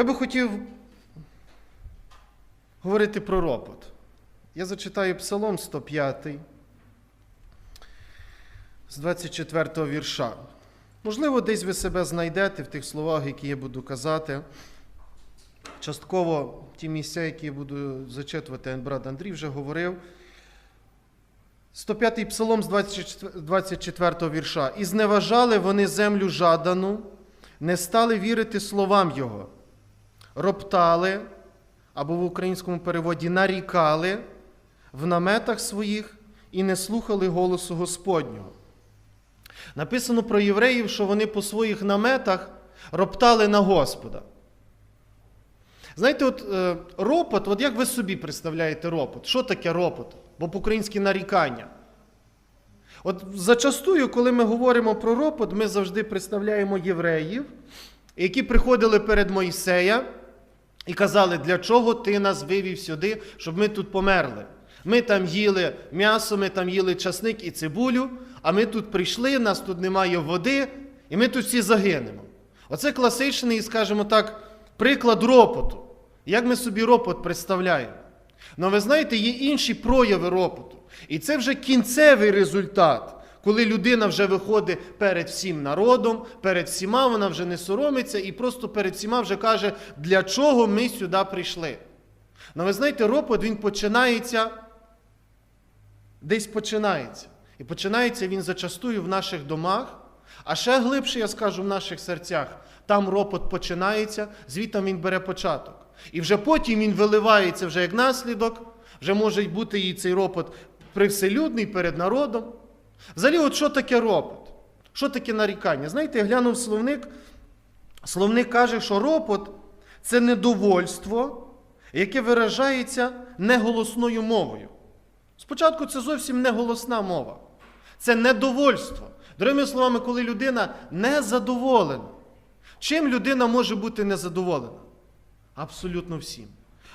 Я би хотів говорити про ропот. Я зачитаю Псалом 105 з 24 го вірша. Можливо, десь ви себе знайдете в тих словах, які я буду казати. Частково ті місця, які я буду зачитувати, брат Андрій вже говорив. 105-й псалом з 24 го вірша. І зневажали вони землю жадану, не стали вірити словам Його, роптали, або в українському переводі нарікали в наметах своїх і не слухали голосу Господнього. Написано про євреїв, що вони по своїх наметах роптали на Господа. Знаєте, от е, ропот, от як ви собі представляєте ропот? Що таке ропот? Бо по-українськи нарікання. От зачастую, коли ми говоримо про ропот, ми завжди представляємо євреїв, які приходили перед Мойсея і казали, для чого ти нас вивів сюди, щоб ми тут померли. Ми там їли м'ясо, ми там їли часник і цибулю, а ми тут прийшли, нас тут немає води, і ми тут всі загинемо. Оце класичний, скажімо так, приклад ропоту. Як ми собі ропот представляємо? Ну, ви знаєте, є інші прояви ропоту. І це вже кінцевий результат, коли людина вже виходить перед всім народом, перед всіма, вона вже не соромиться і просто перед всіма вже каже, для чого ми сюди прийшли. Ну, ви знаєте, ропот він починається, десь починається. І починається він зачастую в наших домах, а ще глибше, я скажу, в наших серцях. Там ропот починається, звідти він бере початок. І вже потім він виливається вже як наслідок, вже може бути і цей ропот привселюдний перед народом. Взагалі, от що таке ропот? Що таке нарікання? Знаєте, я глянув словник. Словник каже, що ропот це недовольство, яке виражається неголосною мовою. Спочатку це зовсім не голосна мова. Це недовольство. Другими словами, коли людина незадоволена. Чим людина може бути незадоволена? Абсолютно всім.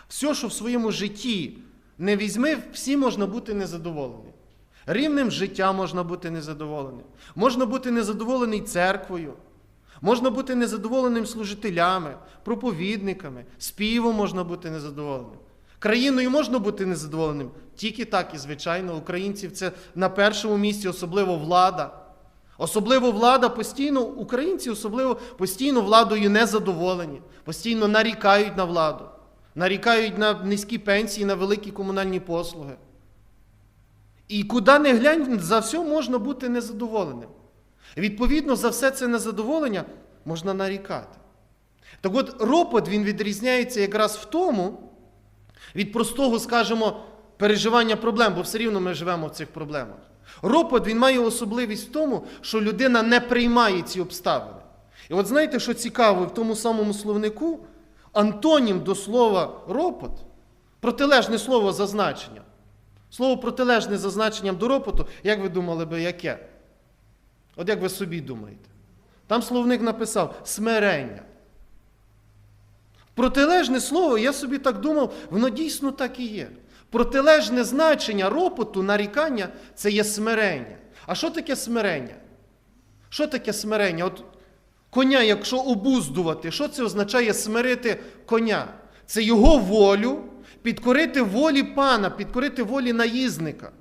Все, що в своєму житті не візьми, всі можна бути незадоволені. Рівнем життя можна бути незадоволеним. Можна бути незадоволений церквою. Можна бути незадоволеним служителями, проповідниками, співом можна бути незадоволеним. Країною можна бути незадоволеним. Тільки так, і звичайно, українців це на першому місці, особливо влада. Особливо влада постійно, українці особливо постійно владою незадоволені, постійно нарікають на владу, нарікають на низькі пенсії, на великі комунальні послуги. І куди не глянь, за все можна бути незадоволеним. Відповідно, за все це незадоволення можна нарікати. Так от ропот він відрізняється якраз в тому, від простого, скажімо, переживання проблем, бо все рівно ми живемо в цих проблемах. Ропот він має особливість в тому, що людина не приймає ці обставини. І от знаєте, що цікаво, в тому самому словнику антонім до слова ропот, протилежне слово за значенням. Слово протилежне за значенням до ропоту, як ви думали би, яке? От як ви собі думаєте? Там словник написав смирення. Протилежне слово, я собі так думав, воно дійсно так і є. Протилежне значення ропоту, нарікання це є смирення. А що таке смирення? Що таке смирення? От коня, якщо обуздувати, що це означає смирити коня? Це його волю, підкорити волі пана, підкорити волі наїзника.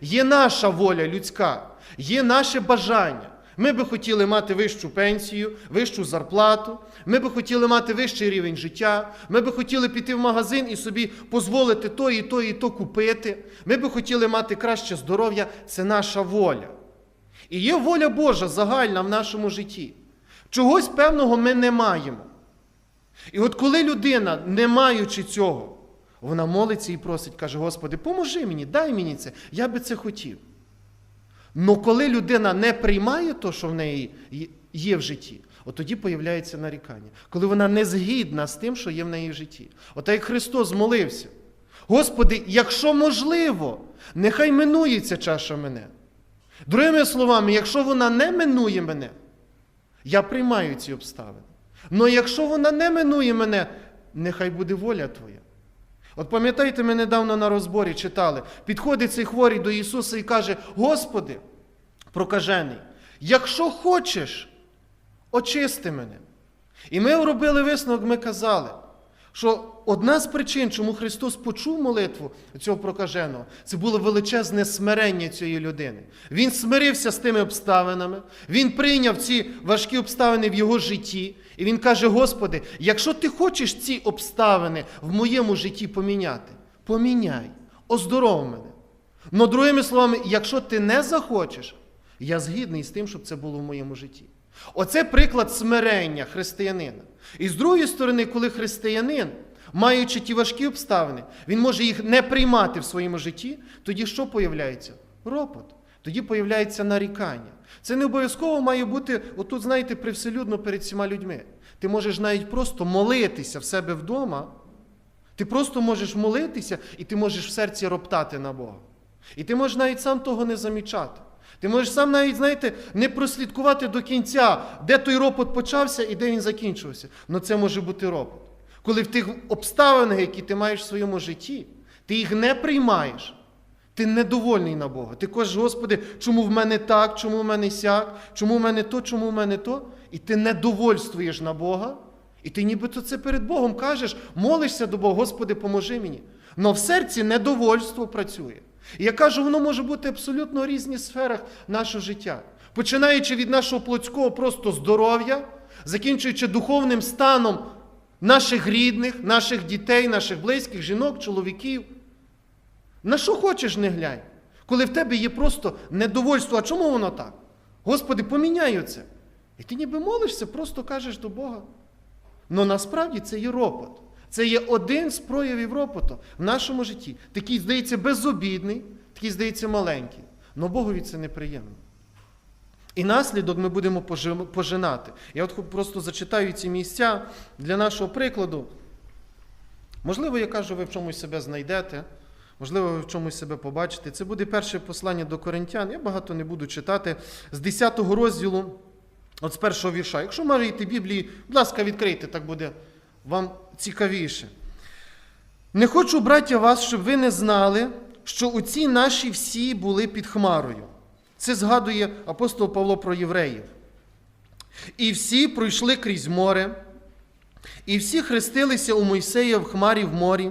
Є наша воля людська, є наше бажання. Ми би хотіли мати вищу пенсію, вищу зарплату, ми би хотіли мати вищий рівень життя, ми би хотіли піти в магазин і собі дозволити то і то, і то купити. Ми би хотіли мати краще здоров'я. Це наша воля. І є воля Божа загальна в нашому житті. Чогось певного ми не маємо. І от коли людина, не маючи цього, вона молиться і просить, каже: Господи, поможи мені, дай мені це, я би це хотів. Но коли людина не приймає те, що в неї є в житті, от тоді появляється нарікання. Коли вона не згідна з тим, що є в неї в житті. От як Христос молився. Господи, якщо можливо, нехай минується чаша мене. Другими словами, якщо вона не минує мене, я приймаю ці обставини. Но якщо вона не минує мене, нехай буде воля Твоя. От пам'ятаєте, ми недавно на розборі читали, підходить цей хворий до Ісуса і каже: Господи, прокажений, якщо хочеш, очисти мене. І ми робили висновок, ми казали, що одна з причин, чому Христос почув молитву цього прокаженого, це було величезне смирення цієї людини. Він смирився з тими обставинами, він прийняв ці важкі обставини в його житті, і він каже: Господи, якщо ти хочеш ці обставини в моєму житті поміняти, поміняй, оздоров мене. Но другими словами, якщо ти не захочеш, я згідний з тим, щоб це було в моєму житті. Оце приклад смирення християнина. І з другої сторони, коли християнин, маючи ті важкі обставини, він може їх не приймати в своєму житті, тоді що появляється? Ропот. Тоді появляється нарікання. Це не обов'язково має бути, отут, знаєте, привселюдно перед всіма людьми. Ти можеш навіть просто молитися в себе вдома. Ти просто можеш молитися, і ти можеш в серці роптати на Бога. І ти можеш навіть сам того не замічати. Ти можеш сам навіть, знаєте, не прослідкувати до кінця, де той ропот почався і де він закінчився. Але це може бути ропот. Коли в тих обставинах, які ти маєш в своєму житті, ти їх не приймаєш. Ти недовольний на Бога. Ти кажеш, Господи, чому в мене так, чому в мене сяк, чому в мене то, чому в мене то. І ти недовольствуєш на Бога. І ти нібито це перед Богом кажеш, молишся до Бога, Господи, поможи мені. Но в серці недовольство працює. І я кажу, воно може бути абсолютно в різних сферах нашого життя. Починаючи від нашого плотського просто здоров'я, закінчуючи духовним станом наших рідних, наших дітей, наших близьких, жінок, чоловіків. На що хочеш, не глянь. Коли в тебе є просто недовольство, а чому воно так? Господи, поміняй це. І ти ніби молишся, просто кажеш до Бога. Но насправді це є ропот. Це є один з проявів ропоту в нашому житті. Такий, здається, безобідний, такий, здається, маленький. Но Богові це неприємно. І наслідок ми будемо пожинати. Я от просто зачитаю ці місця для нашого прикладу. Можливо, я кажу, ви в чомусь себе знайдете, можливо, ви в чомусь себе побачите. Це буде перше послання до коринтян. Я багато не буду читати з 10 розділу, от з першого вірша. Якщо маєте Біблії, будь ласка, відкрийте, так буде вам цікавіше. Не хочу, браття, вас, щоб ви не знали, що оці наші всі були під хмарою. Це згадує апостол Павло про євреїв. І всі пройшли крізь море, і всі хрестилися у Мойсея в хмарі в морі,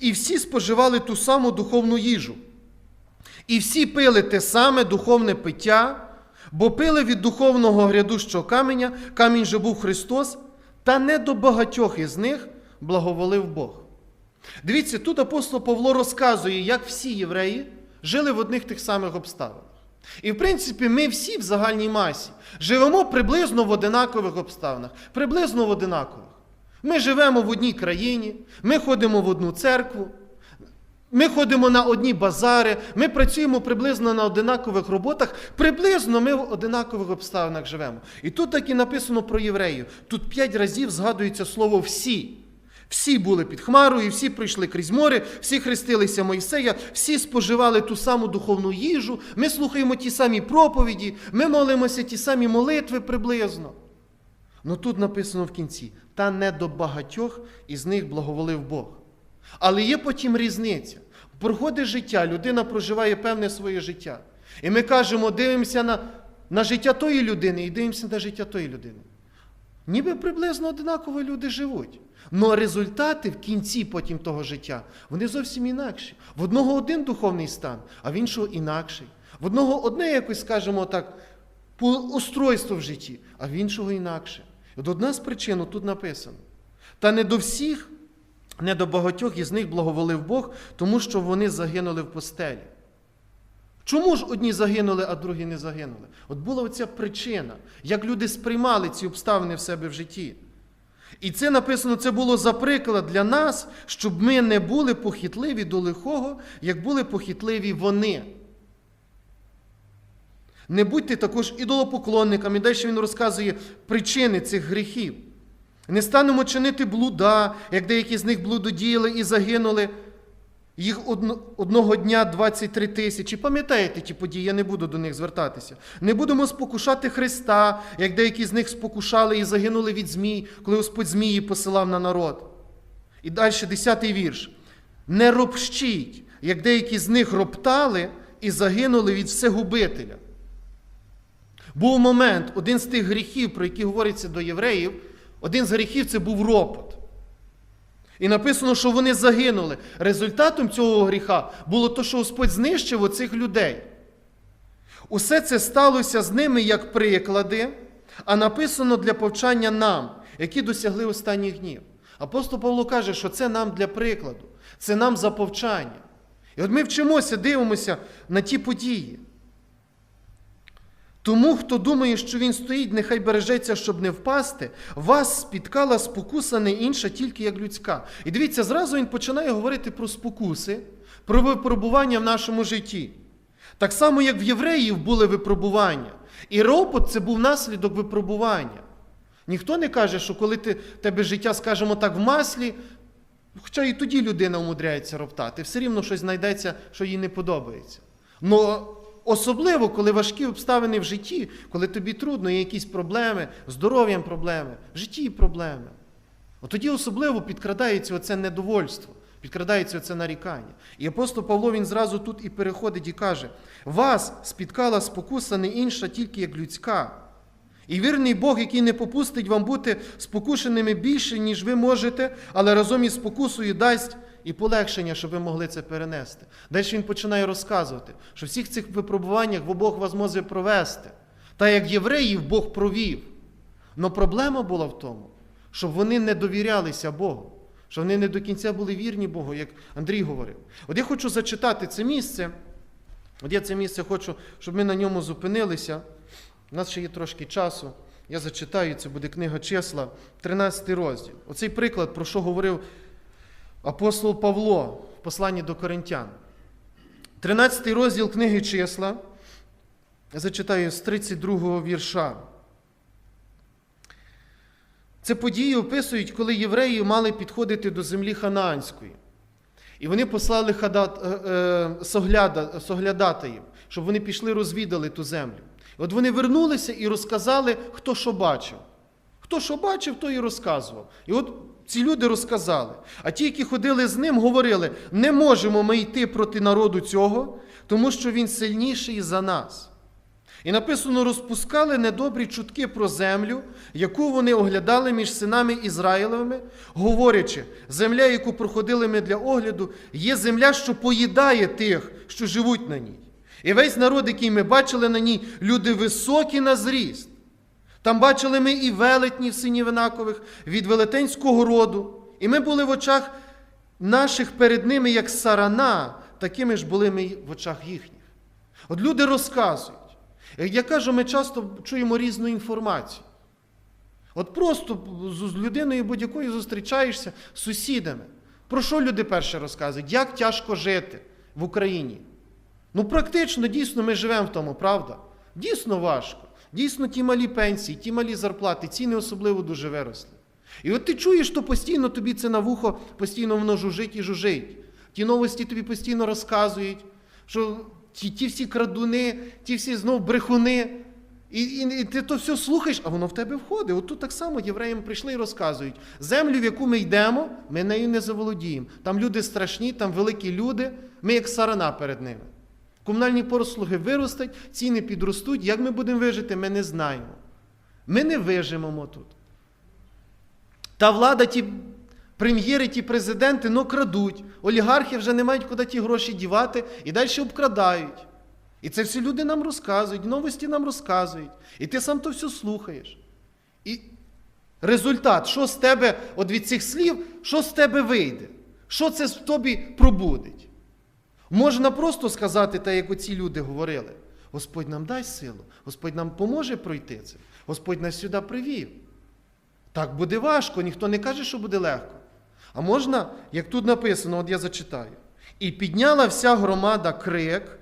і всі споживали ту саму духовну їжу. І всі пили те саме духовне пиття, бо пили від духовного грядущого каменя, камінь же був Христос, та не до багатьох із них благоволив Бог. Дивіться, тут апостол Павло розказує, як всі євреї жили в одних тих самих обставинах. І, в принципі, ми всі в загальній масі живемо приблизно в одинакових обставинах, приблизно в одинакових. Ми живемо в одній країні, ми ходимо в одну церкву, ми ходимо на одні базари, ми працюємо приблизно на одинакових роботах, приблизно ми в одинакових обставинах живемо. І тут так і написано про євреїв. Тут п'ять разів згадується слово всі. Всі були під хмарою, всі прийшли крізь море, всі хрестилися Мойсея, всі споживали ту саму духовну їжу, ми слухаємо ті самі проповіді, ми молимося ті самі молитви приблизно. Ну тут написано в кінці: та не до багатьох із них благоволив Бог. Але є потім різниця. Проходить життя, людина проживає певне своє життя. І ми кажемо, дивимося на, на життя тої людини і дивимося на життя тої людини. Ніби приблизно одинаково люди живуть. Але результати в кінці потім того життя, вони зовсім інакші. В одного один духовний стан, а в іншого інакший. В одного одне якось, скажімо так, устройство в житті, а в іншого інакше. От одна з причин тут написано. Та не до всіх, не до багатьох із них благоволив Бог, тому що вони загинули в постелі. Чому ж одні загинули, а другі не загинули? От була оця причина, як люди сприймали ці обставини в себе в житті. І це написано, це було за приклад для нас, щоб ми не були похитливі до лихого, як були похитливі вони. Не будьте також ідолопоклонниками. Далі він розказує причини цих гріхів. Не станемо чинити блуда, як деякі з них блудодіяли і загинули. Їх одного дня 23 тисячі. Пам'ятаєте ті події, я не буду до них звертатися. Не будемо спокушати Христа, як деякі з них спокушали і загинули від змій, коли Господь змії посилав на народ. І далі 10 вірш. Не ропщіть, як деякі з них роптали і загинули від всегубителя. Був момент, один з тих гріхів, про які говориться до євреїв, Один з гріхів це був ропот. І написано, що вони загинули. Результатом цього гріха було те, що Господь знищив оцих людей. Усе це сталося з ними як приклади, а написано для повчання нам, які досягли останніх днів. Апостол Павло каже, що це нам для прикладу, це нам за повчання. І от ми вчимося, дивимося на ті події. Тому, хто думає, що він стоїть, нехай бережеться, щоб не впасти, вас спіткала спокуса не інша, тільки як людська. І дивіться, зразу він починає говорити про спокуси, про випробування в нашому житті. Так само, як в євреїв були випробування. І ропот це був наслідок випробування. Ніхто не каже, що коли ти, тебе життя, скажімо так, в маслі, хоча і тоді людина умудряється роптати, все рівно щось знайдеться, що їй не подобається. Но особливо, коли важкі обставини в житті, коли тобі трудно, є якісь проблеми, здоров'ям проблеми, в житті проблеми. От тоді особливо підкрадається оце недовольство, підкрадається оце нарікання. І апостол Павло він зразу тут і переходить і каже: вас спіткала спокуса не інша, тільки як людська. І вірний Бог, який не попустить вам бути спокушеними більше, ніж ви можете, але разом із спокусою дасть і полегшення, щоб ви могли це перенести. Далі він починає розказувати, що всіх цих випробуваннях Бог вас може провести. Та як євреїв Бог провів. Но проблема була в тому, щоб вони не довірялися Богу, що вони не до кінця були вірні Богу, як Андрій говорив. От я хочу зачитати це місце. От я це місце хочу, щоб ми на ньому зупинилися. У нас ще є трошки часу. Я зачитаю, це буде книга числа, 13 розділ. Оцей приклад, про що говорив апостол Павло в посланні до Коринтян. 13 розділ книги числа. Я зачитаю з 32 вірша. Це події описують, коли євреї мали підходити до землі Ханаанської. І вони послали хадат, е, е, согляда, соглядатаїв, щоб вони пішли розвідали ту землю. От вони вернулися і розказали, хто що бачив. Хто що бачив, то і розказував. І от ці люди розказали. А ті, які ходили з ним, говорили: не можемо ми йти проти народу цього, тому що він сильніший за нас. І написано, розпускали недобрі чутки про землю, яку вони оглядали між синами Ізраїлевими, говорячи, земля, яку проходили ми для огляду, є земля, що поїдає тих, що живуть на ній. І весь народ, який ми бачили на ній, люди високі на зріст. Там бачили ми і велетнів синів Інакових від велетенського роду. І ми були в очах наших перед ними, як сарана, такими ж були ми в очах їхніх. От люди розказують. Я кажу, ми часто чуємо різну інформацію. От просто з людиною будь-якою зустрічаєшся з сусідами. Про що люди перше розказують? Як тяжко жити в Україні? Ну, практично, дійсно, ми живемо в тому, правда? Дійсно важко. Дійсно, ті малі пенсії, ті малі зарплати, ціни особливо дуже виросли. І от ти чуєш, що постійно тобі це на вухо, постійно воно жужить і жужить. Ті новості тобі постійно розказують, що ті, ті всі крадуни, ті всі знов брехуни. І, і, і ти то все слухаєш, а воно в тебе входить. От тут так само євреям прийшли і розказують: землю, в яку ми йдемо, ми нею не заволодіємо. Там люди страшні, там великі люди, ми як сарана перед ними. Комунальні послуги виростуть, ціни підростуть. Як ми будемо вижити, ми не знаємо. Ми не виживемо тут. Та влада, ті прем'єри, ті президенти, ну крадуть. Олігархи вже не мають куди ті гроші дівати і далі обкрадають. І це всі люди нам розказують, новості нам розказують. І ти сам то все слухаєш. І результат, що з тебе, от від цих слів, що з тебе вийде? Що це в тобі пробудить? Можна просто сказати, так як оці люди говорили: Господь нам дасть силу, Господь нам поможе пройти це, Господь нас сюди привів. Так буде важко, ніхто не каже, що буде легко. А можна, як тут написано, от я зачитаю. І підняла вся громада крик,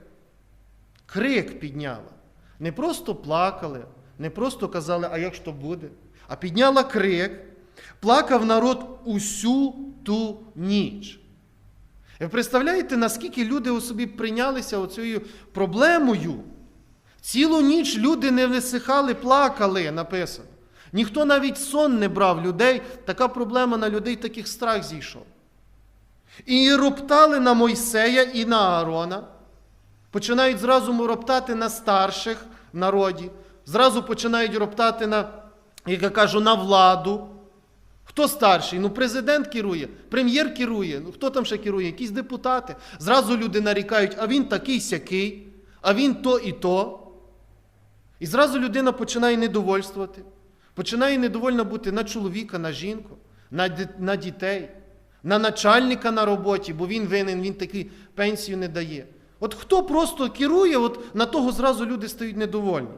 крик підняла. Не просто плакали, не просто казали, а як то буде, а підняла крик, плакав народ усю ту ніч. Ви представляєте, наскільки люди у собі прийнялися оцією проблемою? Цілу ніч люди не висихали, плакали, написано. Ніхто навіть сон не брав людей, така проблема на людей таких страх зійшов. І роптали на Мойсея і на Аарона. Починають зразу роптати на старших народі, зразу починають роптати на, як я кажу, на владу. Хто старший? Ну, президент керує, прем'єр керує, ну хто там ще керує? Якісь депутати. Зразу люди нарікають, а він такий сякий, а він то і то. І зразу людина починає недовольствувати. Починає недовольна бути на чоловіка, на жінку, на, на дітей, на начальника на роботі, бо він винен, він таки пенсію не дає. От хто просто керує, от на того зразу люди стають недовольні.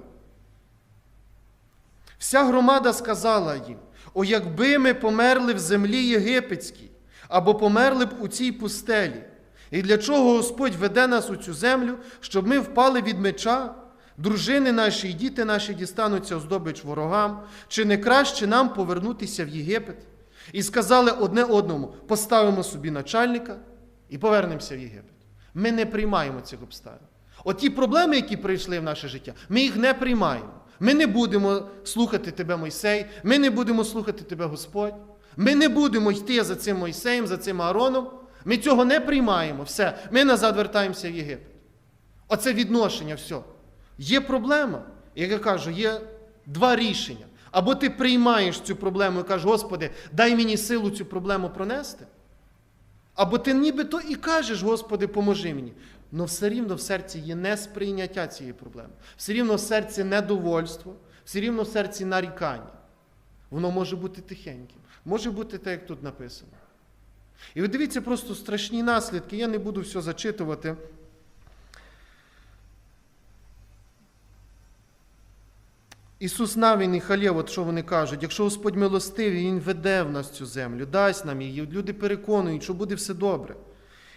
Вся громада сказала їм: о, якби ми померли в землі єгипетській, або померли б у цій пустелі. І для чого Господь веде нас у цю землю, щоб ми впали від меча, дружини наші і діти наші дістануться оздобич ворогам, чи не краще нам повернутися в Єгипет? І сказали одне одному: поставимо собі начальника і повернемося в Єгипет. Ми не приймаємо цих обставин. От ті проблеми, які прийшли в наше життя, ми їх не приймаємо. Ми не будемо слухати тебе, Мойсей, ми не будемо слухати тебе, Господь. Ми не будемо йти за цим Мойсеєм, за цим Аароном. Ми цього не приймаємо. Все, ми назад вертаємося в Єгипет. Оце відношення, все. Є проблема. Як я кажу, є два рішення. Або ти приймаєш цю проблему і кажеш, Господи, дай мені силу цю проблему пронести. Або ти нібито і кажеш, Господи, поможи мені. Але все рівно в серці є несприйняття цієї проблеми. Все рівно в серці недовольство, все рівно в серці нарікання. Воно може бути тихеньким, може бути так, як тут написано. І ви дивіться просто страшні наслідки, я не буду все зачитувати. Ісус Навін і Халєв, от що вони кажуть, якщо Господь милостивий, Він веде в нас цю землю, дасть нам її. Люди переконують, що буде все добре.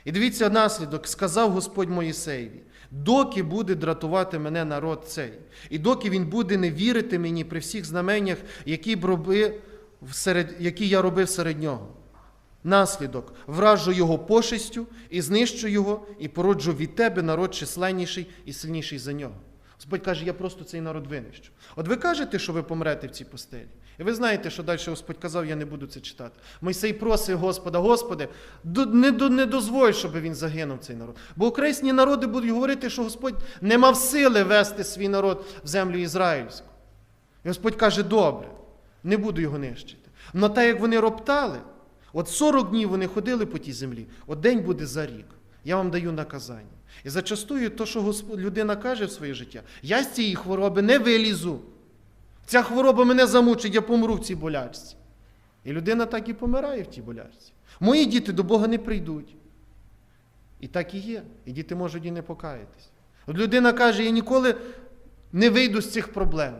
І дивіться наслідок, сказав Господь Моїсеєві, доки буде дратувати мене народ цей, і доки він буде не вірити мені при всіх знаменнях, які, б серед, які я робив серед нього. Наслідок вражу його пошестю і знищу його, і породжу від тебе народ численніший і сильніший за нього. Господь каже, я просто цей народ винищу. От ви кажете, що ви помрете в цій постелі. І ви знаєте, що далі Господь казав, я не буду це читати. Мойсей просить Господа, Господи, не, не дозволь, щоб він загинув цей народ. Бо окресні народи будуть говорити, що Господь не мав сили вести свій народ в землю ізраїльську. І Господь каже, добре, не буду його нищити. Но так як вони роптали, от 40 днів вони ходили по тій землі, от день буде за рік. Я вам даю наказання. І зачастую то, що Господь, людина каже в своє життя, я з цієї хвороби не вилізу. Ця хвороба мене замучить, я помру в цій болячці. І людина так і помирає в тій болячці. Мої діти до Бога не прийдуть. І так і є. І діти можуть і не покаятись. От людина каже, я ніколи не вийду з цих проблем.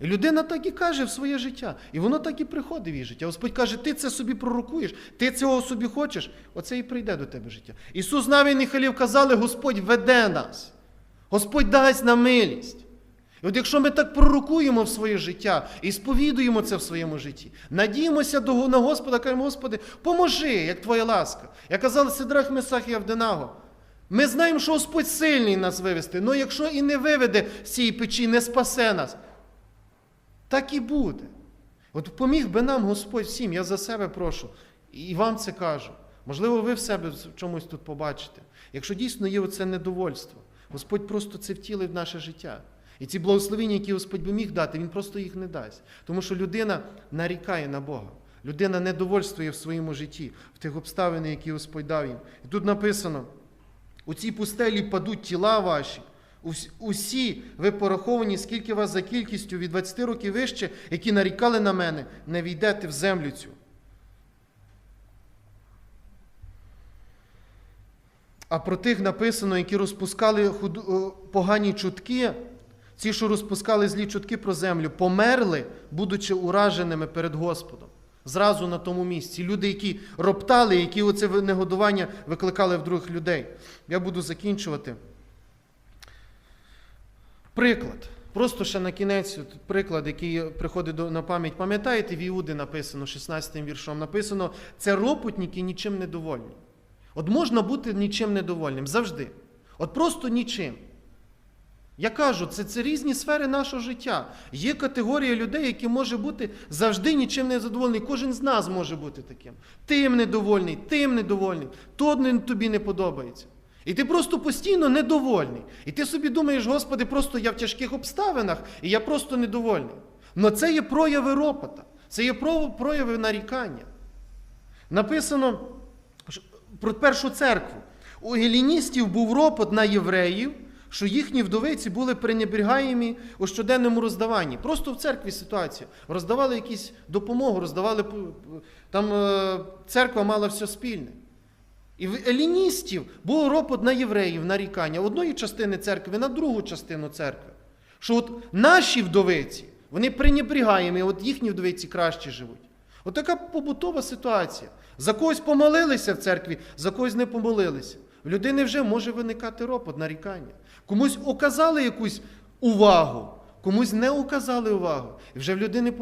І людина так і каже в своє життя. І воно так і приходить в її життя. Господь каже, ти це собі пророкуєш, ти цього собі хочеш, оце і прийде до тебе життя. Ісус навіть і Халів казали, Господь веде нас. Господь дасть нам милість. І от якщо ми так пророкуємо в своє життя і сповідуємо це в своєму житті, надіємося на Господа, кажемо, Господи, поможи, як Твоя ласка. Я казав Сидрах Месах і Авденаго. Ми знаємо, що Господь сильний нас вивести, але якщо і не виведе з цієї печі, не спасе нас, так і буде. От поміг би нам Господь всім, я за себе прошу, і вам це кажу. Можливо, ви в себе чомусь тут побачите. Якщо дійсно є оце недовольство, Господь просто це втілив в наше життя. І ці благословення, які Господь би міг дати, Він просто їх не дасть. Тому що людина нарікає на Бога. Людина недовольствує в своєму житті, в тих обставинах, які Господь дав їм. І тут написано: у цій пустелі падуть тіла ваші. Усі ви пораховані, скільки вас за кількістю від 20 років вище, які нарікали на мене, не війдете в землю цю. А про тих написано, які розпускали погані чутки, ці, що розпускали злі чутки про землю, померли, будучи ураженими перед Господом. Зразу на тому місці. Люди, які роптали, які оце негодування викликали в других людей. Я буду закінчувати. Приклад. Просто ще на кінець приклад, який приходить на пам'ять. Пам'ятаєте, в Іуди написано 16 віршом, написано, це ропутники нічим не довольні. От можна бути нічим недовольним завжди. От просто нічим. Я кажу, це, це різні сфери нашого життя. Є категорія людей, які може бути завжди нічим не задоволений. Кожен з нас може бути таким. Тим недовольний, тим недовольний, то тобі не подобається. І ти просто постійно недовольний. І ти собі думаєш, Господи, просто я в тяжких обставинах, і я просто недовольний. Но це є прояви ропота. Це є прояви нарікання. Написано про першу церкву. У геліністів був ропот на євреїв, що їхні вдовиці були пренебрігаємі у щоденному роздаванні. Просто в церкві ситуація. Роздавали якісь допомогу, роздавали там е, церква мала все спільне. І в еліністів був ропот на євреїв, нарікання одної частини церкви на другу частину церкви. Що от наші вдовиці, вони пренебрігаємі, от їхні вдовиці краще живуть. От така побутова ситуація. За когось помолилися в церкві, за когось не помолилися. В людини вже може виникати ропот, нарікання. Комусь оказали якусь увагу, комусь не оказали увагу. І вже в людини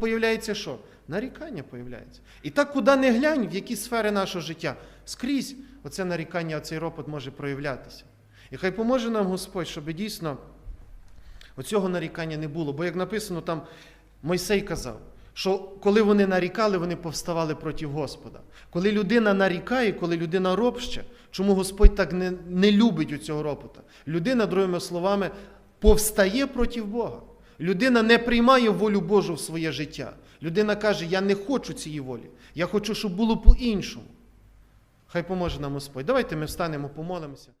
появляється що? Нарікання появляється. І так, куди не глянь, в які сфери нашого життя, скрізь оце нарікання, оцей ропот може проявлятися. І хай поможе нам Господь, щоб дійсно оцього нарікання не було. Бо як написано там, Мойсей казав, що коли вони нарікали, вони повставали проти Господа. Коли людина нарікає, коли людина ропще, чому Господь так не, не любить у цього ропота? Людина, другими словами, повстає проти Бога. Людина не приймає волю Божу в своє життя. Людина каже: Я не хочу цієї волі. Я хочу, щоб було по-іншому. Хай поможе нам Господь. Давайте ми встанемо, помолимося.